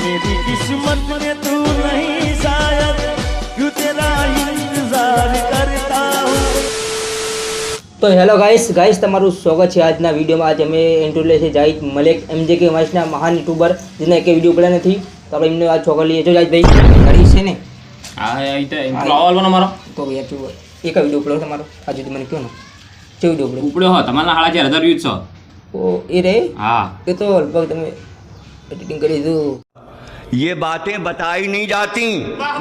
मेरी किस्मत में तू नहीं शायद क्यों तेरा इंतजार करता हूँ તો હેલો ગાઈસ ગાઈસ તમારું સ્વાગત છે આજના વિડીયોમાં આજે અમે ઇન્ટરવ્યુ લે છે જાહિદ મલેક એમજે કે વાઇસના મહાન યુટ્યુબર જેના એક વિડીયો પડ્યા નથી તો આપણે એમને આ છોકરા લઈએ જો જાહિદભાઈ ગાડી છે ને હા એ તો intro આવવાનો મારો તો યાર તું એક વિડીયો પડ્યો તમારો આ સુધી મને કહો ને જે વિડીયો પડ્યો ઉપડ્યો હો તમારા સાડા ચાર હજાર વ્યૂઝ છો ઓ એ રે હા એ તો લગભગ તમે એડિટિંગ કરી દીધું ये बातें बताई नहीं जाती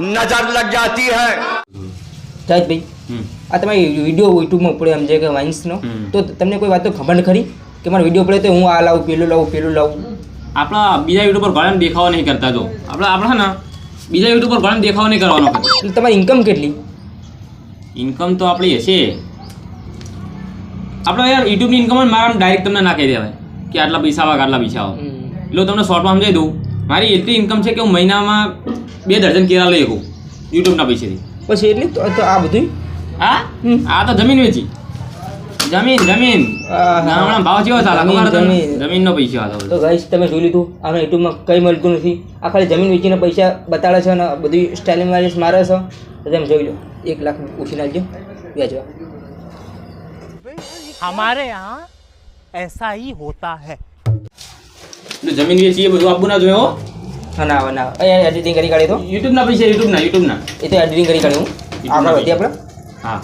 नजर लग जाती है જાહિદભાઈ હમ. આ તમારી વિડીયો યુટ્યુબમાં પડ્યો એમ જે કે વાઇન્સનો હમ. તો તમને કોઈ વાત તો ખબર ન ખરી કે મારો વિડીયો પડે તો હું આ લાવું પેલું લાવું પેલું લાવું આપણા બીજા યુટ્યુબર ઘણા દેખાવો નહીં કરતા જો આપણે આપણે છે ને બીજા યુટ્યુબર ઘણા દેખાવો નહીં કરવાનો એટલે તમારી ઇન્કમ કેટલી ઇન્કમ તો આપણી હશે આપણે યાર યુટ્યુબની ઇન્કમ મારા ડાયરેક્ટ તમને નાખી દેવાય કે આટલા પૈસા આવે કે આટલા પૈસા આવે હમ. એટલે હું તમને શોર્ટમાં સમજાવી દઉં મારી એટલી ઇન્કમ છે કે હું મહિનામાં બે દર્જન કેરા લઈ શકું યુટ્યુબના પૈસેથી. પછી એટલી આ બધું હા? આ તો જમીન વેચી. જમીન જમીન. હમણાં ભાવ કેવો ચાલે ખબર જમીન જમીનનો પૈસા હતો તો ગાઈસ તમે જોઈ લીધું આને યુટ્યુબમાં કંઈ મળતું નથી. આ ખાલી જમીન વેચીને પૈસા બતાડે છે અને બધી સ્ટાઇલિંગ વાઇસ મારે છે. તો તમે જોઈ લો એક લાખ ઉછી નાખજો વ્યાજવા. હમારે યહાં એસા હી હોતા હૈ એટલે જમીન વેચી એ બધું આપવું ના જોઈએ હો. ના ના અહીંયા એડિટિંગ કરી કાઢી તો યુટ્યુબના પૈસા યુટ્યુબના યુટ્યુબના. એ તો એડિટિંગ કરી કાઢી હું આગળ આપણે હા.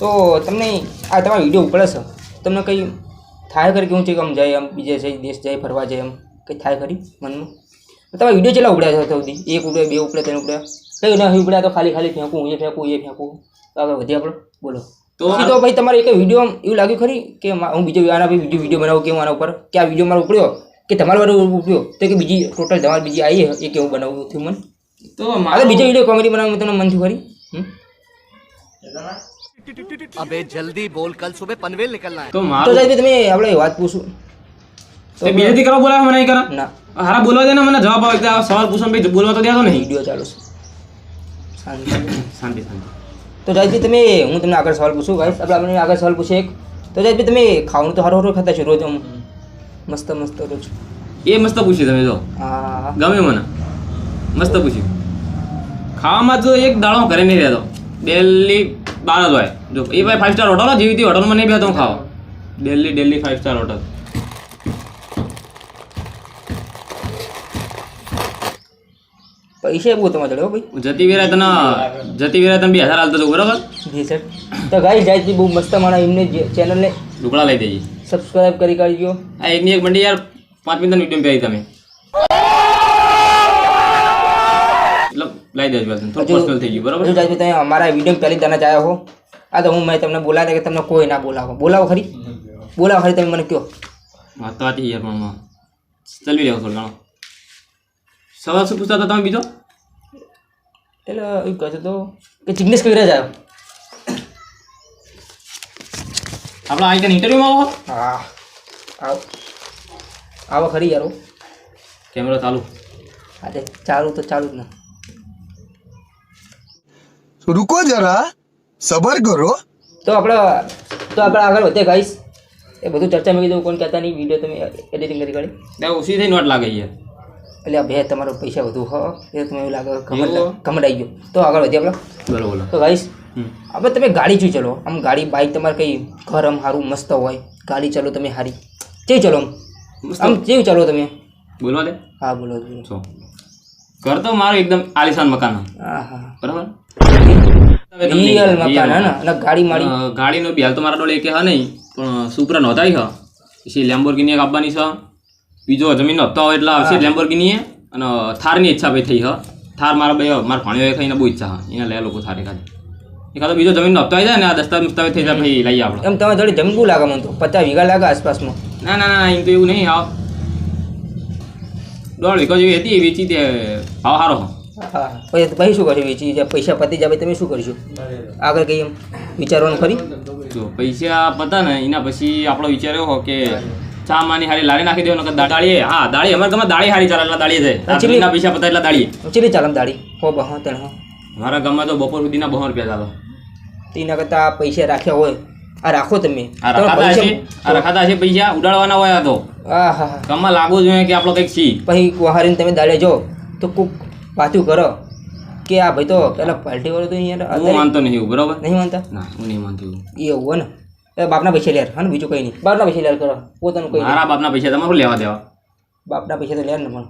તો તમને આ તમારો વીડિયો ઉપડે છે. તમને કંઈ થાય કરી કે હું છે કે આમ જાય આમ બીજે જઈ દેશ જાય ફરવા જાય એમ કંઈ થાય ખરી મનમાં? તમારા વીડિયો ચેલા ઉપડ્યા છે સૌથી? એક ઉપડે બે ઉપડે ત્રણ ઉપડ્યા? કઈ ના ઉપડ્યા તો ખાલી ખાલી ફેંકું એ ફેંકું એ ફેંકું. તો આગળ વધીએ આપણે. બોલો. તો તો ભાઈ તમારે એક વીડિયો એવું લાગ્યું ખરી કે હું બીજો આના ભાઈ બીજો વીડિયો બનાવું કેવું આના ઉપર? કે આ વીડિયો મારો ઉપડ્યો? કે તમારો વાળો ઉપયોગ તો કે બીજી ટોટલ તમારે બીજી આવી એ કેવું બનાવવું થયું મને? તો મારે બીજો વીડિયો કોમેડી બનાવવું તમને મન થયું ખરી? અબે જલ્દી બોલ કલ સુબહ પનવેલ નીકળના હે. તો તો સાહેબ તમે આપણે વાત પૂછું. તો બીજે કરો બોલાવે મને કરા. ના. હારા બોલવા દે મને જવાબ આવે સવાલ પૂછો ભાઈ બોલવા તો દે તો નહીં. વીડિયો ચાલુ છે. શાંતિ. શાંતિ તો જાજભી તમે હું તમને આગળ સવાલ પૂછું ગાઈસ આપણે આગળ સવાલ પૂછે એક. તો જાજભી તમે ખાવાનું તો હારું હરો ખાતા છો રોજ હું મસ્ત મસ્ત રોજ. એ મસ્ત પૂછ્યું તમે જો. હા. ગમે મને. મસ્ત પૂછ્યું ખાવામાં તો એક દાડો ઘરે નહીં રહેતો. ડેલી બાર જ હોય. જો એ ભાઈ ફાઇવ સ્ટાર હોટલ જેવી હતી હોટલમાં નહીં બેતો હું ખાવા. Daily daily five star hotel પૈસા બહુ તમારે જોડે ભાઈ. જતી વેરા તને જતી વેરા તને બે હજાર હાલતો હતો બરાબર. જી સર તો ગાઈ જાય બહુ મસ્ત મારા એમને ચેનલને ઢોકળા લઈ દેજે. સબસ્ક્રાઇબ કરી કાઢજો. આ એકની એક મંડી યાર પાંચ મિનિટનો વીડિયો પહેરી તમે. એટલે લઈ દેજો બસ થોડું પર્સનલ થઈ ગયું બરાબર? જાયદભાઈ તમે અમારા વીડિયો પહેલી દાના જ આવ્યા હો. આ તો હું મેં તમને બોલાવ્યા કે તમને કોઈ ના બોલાવો. બોલાવો ખરી. બોલાવો ખરી તમે મને કહો વાત તો વાતી યાર પણ ચલવી રહ્યો થોડું ઘણો. સવાલ શું પૂછતા હતા તમે બીજો? એટલે એવું કહે છે તો કે જિગ્નેશ કવિરાજ આવ્યો. આપણે આવી તને ઇન્ટરવ્યુમાં આવો. હા. આવો. આવો ખરી યાર કેમેરો ચાલુ. અરે ચાલુ તો ચાલુ જ ને. રૂકો જરા. સબર કરો. તો આપણે તો આપણે આગળ વધે ગાઈશ એ બધું ચર્ચા મેં કીધું કોણ કહેતા નહીં વીડિયો તમે એડિટિંગ કરી કાઢી. ઓછી થઈ નોટ લાગે છે. એટલે આ બે તમારો પૈસા વધુ હો. એ તમે એવું લાગે કમર કમર આવી ગયો. તો આગળ વધીએ આપણે. બોલો બોલો. તો ગાઈશ હમ. તમે ગાડી જોઈ ચલો. આમ ગાડી બાઇક તમારે કંઈ ઘર આમ સારું મસ્ત હોય. ગાડી ચલો તમે સારી કેવી ચલો આમ. આમ કેવું ચાલો તમે. બોલવા દે. હા બોલો છો ઘર તો મારું એકદમ આલિશાન મકાન હા હા. બરાબર? રિયલ મકાન હે ને? અને ગાડી મારી. ગાડીનો બી હાલ તો મારા ડોલે કે હા નહીં પણ સુપરા નોંધાઈ હ. પછી લેમ્બોર્ગિની એક આપવાની છે. બીજો જમીનનો હપ્તો એટલે આવશે લેમ્બોર્ગિની અને થારની ઈચ્છા ભાઈ થઈ હ. થાર મારા ભાઈ મારા ભાણિયો ખાઈને બહુ ઈચ્છા હા. એના લે લોકો થારે ખાલી. એકાદો બીજો જમીન હપ્તો આવી જાય ને આ દસ્તાવેજ દસ્તાવેજ થઈ જાય ભાઈ લઈએ આપણે એમ તમારે થોડી જમીન બહુ લાગે મને તો પચાસ વીઘા લાગે આસપાસમાં. ના ના ના એમ તો એવું નહીં આવ. દોઢ વીઘો જેવી હતી વેચી તે ભાવ સારો હા પછી પછી શું કરશું? વેચી પૈસા પતી જાય તમે શું કરશો? આગળ કંઈ એમ વિચારવાનું ખરી? જો પૈસા પતા ને એના પછી આપણો વિચાર એવો કે ચા માની હારી લારી નાખી દેવાનો કે દાળીએ? હા દાળી અમારે ગમે દાળી હારી ચાલે એટલે દાળી જાય પૈસા પતા એટલે દાળીએ. ચીલી ચાલે દાળી? હો બહો તેણ હો. મારા ગામમાં તો બપોર સુધીના બહો રૂપિયા ચાલો તેના કરતાં પૈસા રાખ્યા હોય. આ રાખો તમે. આ રખાતા છે આ રખાતા હશે પૈસા? ઉડાડવાના હોય આ તો. કમમાં લાગવું જોઈએ કે આપણો કંઈક છી. પછી વહારીને તમે દાડે જો તો કોક વાતું કરો. કે આ ભાઈ તો પેલા પાર્ટી વાળો તો અહીંયા હું માનતો નહીં બરાબર? નહીં માનતા? ના હું નહીં માનતો એવું. હોય ને. એ બાપના પૈસા લેર હા ને બીજું કંઈ નહીં. બાપના પૈસા લેર કરો. પોતાનું કંઈ. મારા બાપના પૈસા તમારું લેવા દેવા? બાપના પૈસા તો લેર ને પણ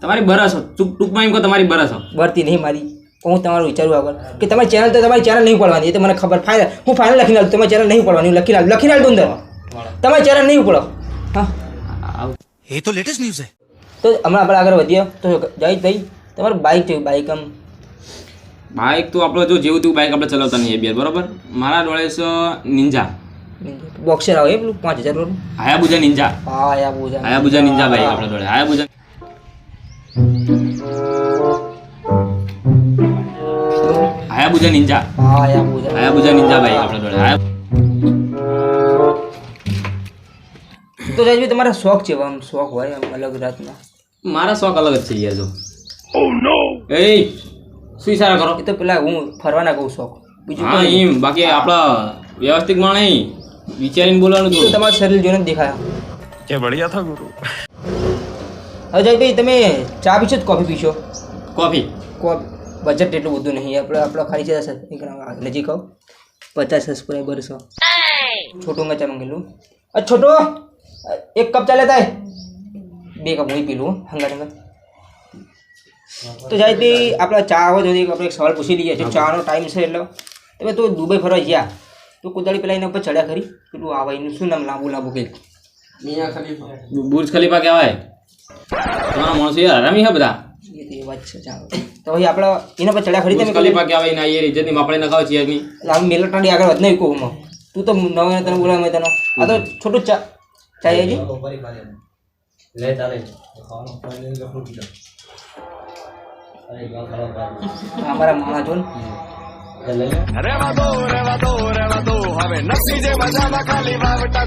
તમારી બરસ ટૂંક ટૂંકમાં એમ કહો તમારી બરસ. બરતી નહીં મારી. હું તમારું વિચારું આગળ. કે તમારી ચેનલ તો તમારી ચેનલ નહીં પડવાની એ તો મને ખબર. ફાઇનલ હું ફાઇનલ લખી નાખું તમારી ચેનલ નહીં પડવાની હું લખી નાખું લખી નાખું અંદરમાં તમારી ચેનલ નહીં પડો હા? એ તો લેટેસ્ટ ન્યૂઝ છે. તો હમણાં આપણે આગળ વધીએ. તો જય ભાઈ તમારું બાઇક છે બાઇક આમ. બાઇક તો આપણે જો જેવું તેવું બાઇક આપણે ચલાવતા નહીં બિયાર બરાબર? મારા ડોળે છે નિંજા બોક્સર આવે પેલું પાંચ હજાર રૂપિયા હાયાબુજા નિંજા હાયાબુજા હાયાબુજા નિંજા ભાઈ આપણે ડોળે. હાયાબુજા હાયાબુજા નિંજા હા નિંજા ભાઈ આપણે જોડે. તો રાજવી તમારા શોખ છે આમ શોખ હોય આમ અલગ રાતના મારા શોખ અલગ જ છે યાર જો. Oh એ શું ઇશારા કરો? એ તો પેલા હું ફરવાના કહું શોખ. હા એમ. બાકી આપણા વ્યવસ્થિત માણે વિચારીને બોલવાનું તો તમારું શરીર જોઈને દેખાય? કે બઢિયા થા ગુરુ. અજય ભાઈ તમે ચા પીશો કોફી પીશો? કોફી. કોફી. બજેટ એટલું બધું નહીં. આપણે આપણો ખાલી છે નજીક આવ. પચાસ સબસ્ક્રાઈબર છો છોટું મેં ચા મંગેલું અ છોટો! એક કપ ચાલે થાય બે કપ હું પીલું. હંગા હંગા તો જયભાઈ આપણે ચા આવો જોઈએ આપણે એક સવાલ પૂછી લઈએ. છે ચાનો ટાઈમ છે એટલે. તમે તો દુબઈ ફરવા ગયા તો કુદાળી પેલા એના ઉપર ચડ્યા ખરી. પેલું આવા એનું શું નામ? લાંબુ લાંબુ કંઈક. બુર્જ ખલીફા કહેવાય. તમારા માણસો યાર હરામી હે બધા. વાત છે ચાલો. તો ભાઈ આપણે એના પર ચડ્યા ખરી તમે કદી? ખલીફા કહેવાય ના યાર ઇજ્જતની માપણી નખાવ છે એટલે આમ મેલટાડી આગળ વધ નહીં કહું હું તું તો નવે તને બોલાવે મે તને. આ તો છોટું ચા ચા આવી અમારા મામા ખાલી ને